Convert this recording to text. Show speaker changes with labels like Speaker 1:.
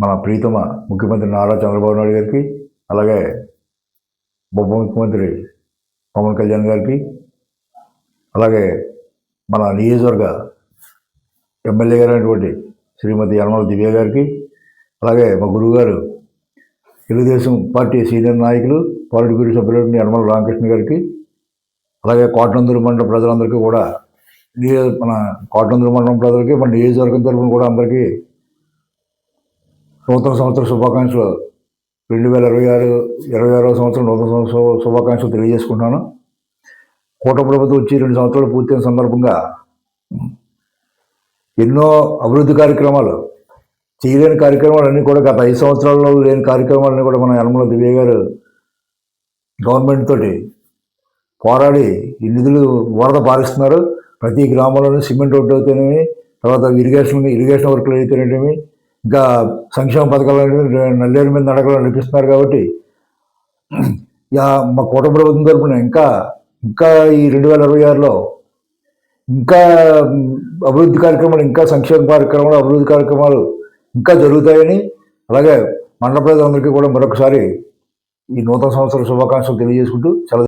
Speaker 1: మన ప్రీతమ ముఖ్యమంత్రి నారా చంద్రబాబు నాయుడు గారికి అలాగే ఉప ముఖ్యమంత్రి పవన్ కళ్యాణ్ గారికి అలాగే మన నియోజకవర్గ ఎమ్మెల్యే గారైనటువంటి శ్రీమతి యనమల దివ్య గారికి అలాగే మా గురువుగారు తెలుగుదేశం పార్టీ సీనియర్ నాయకులు పాలిట్ బ్యూరో సభ్యులు యనమల రామకృష్ణ గారికి అలాగే కోటనందూరు మండలం ప్రజలందరికీ కూడా నియో మన కోటనందూరు మండలం ప్రజలకి మన నియోజకవర్గం తరఫున కూడా అందరికీ నూతన సంవత్సర శుభాకాంక్షలు. రెండు వేల ఇరవై ఆరు ఇరవై ఆరో సంవత్సరం నూతన సంవత్సర శుభాకాంక్షలు తెలియజేసుకుంటున్నాను. కూటమి ప్రభుత్వం వచ్చి రెండు సంవత్సరాలు పూర్తయిన సందర్భంగా ఎన్నో అభివృద్ధి కార్యక్రమాలు చేయలేని కార్యక్రమాలన్నీ కూడా గత ఐదు సంవత్సరాల్లో లేని కార్యక్రమాలన్నీ కూడా మన యనమల దివ్య గారు గవర్నమెంట్ తోటి పోరాడి ఈ నిధులు వరద పారిస్తున్నారు. ప్రతి గ్రామంలోనూ సిమెంట్ రోడ్డు అయితేనేమి తర్వాత ఇరిగేషన్ ఇరిగేషన్ వర్క్లు అయితేనేమి ఇంకా సంక్షేమ పథకాలు నల్లేరు మీద నడకలు నడిపిస్తున్నారు కాబట్టి ఇక మా కూట ప్రభుత్వం తరపున ఇంకా ఇంకా ఈ రెండు వేల ఇరవై ఆరులో ఇంకా అభివృద్ధి కార్యక్రమాలు ఇంకా సంక్షేమ కార్యక్రమాలు అభివృద్ధి కార్యక్రమాలు ఇంకా జరుగుతాయని అలాగే మండల ప్రజలందరికీ కూడా మరొకసారి ఈ నూతన సంవత్సర శుభాకాంక్షలు తెలియజేసుకుంటూ సెలవు